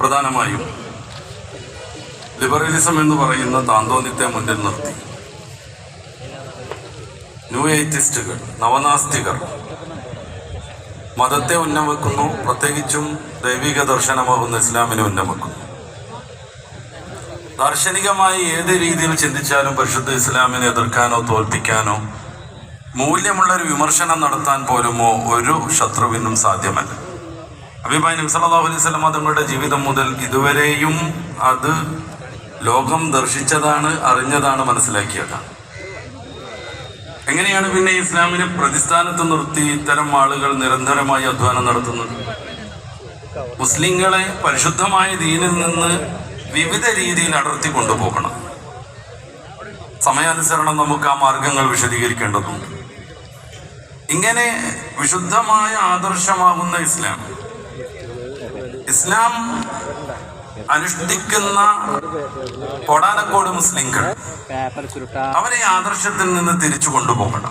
പ്രധാനമായും ലിബറലിസം എന്ന് പറയുന്ന താന്തോന്നിത്തെ മുന്നിൽ നിർത്തി. ന്യൂ ഏറ്റിസ്റ്റുകൾ നവനാസ്തികർ മതത്തെ ഉന്നം വെക്കുന്നു പ്രത്യേകിച്ചും ദൈവിക ദർശനമാകുന്ന ഇസ്ലാമിനെ ഉന്നം വെക്കുന്നു ദാർശനികമായി ഏത് രീതിയിൽ ചിന്തിച്ചാലും പരിശുദ്ധ ഇസ്ലാമിനെ എതിർക്കാനോ തോൽപ്പിക്കാനോ മൂല്യമുള്ളൊരു വിമർശനം നടത്താൻ പോലുമോ ഒരു ശത്രുവിനും സാധ്യമല്ല. അഭിപ്രായ നബി സല്ലല്ലാഹു അലൈഹി വസല്ലം തങ്ങളുടെ ജീവിതം മുതൽ ഇതുവരെയും അത് ലോകം ദർശിച്ചതാണ് അറിഞ്ഞതാണ് മനസ്സിലാക്കിയതാണ്. എങ്ങനെയാണ് പിന്നെ ഇസ്ലാമിനെ പ്രതിസ്ഥാനത്ത് നിർത്തി ഇത്തരം ആളുകൾ നിരന്തരമായി അധ്വാനം നടത്തുന്നത്? മുസ്ലിങ്ങളെ പരിശുദ്ധമായ ദീനിൽ നിന്ന് വിവിധ രീതിയിൽ അടർത്തി കൊണ്ടുപോകണം. സമയാനുസരണം നമുക്ക് ആ മാർഗങ്ങൾ വിശദീകരിക്കേണ്ടതുണ്ട്. ഇങ്ങനെ വിശുദ്ധമായ ആദർശമാകുന്ന ഇസ്ലാം ഇസ്ലാം അനുഷ്ഠിക്കുന്ന കൊടാനക്കോട് മുസ്ലിംകൾ അവരെ ആദർശത്തിൽ നിന്ന് തിരിച്ചു കൊണ്ടുപോകണം.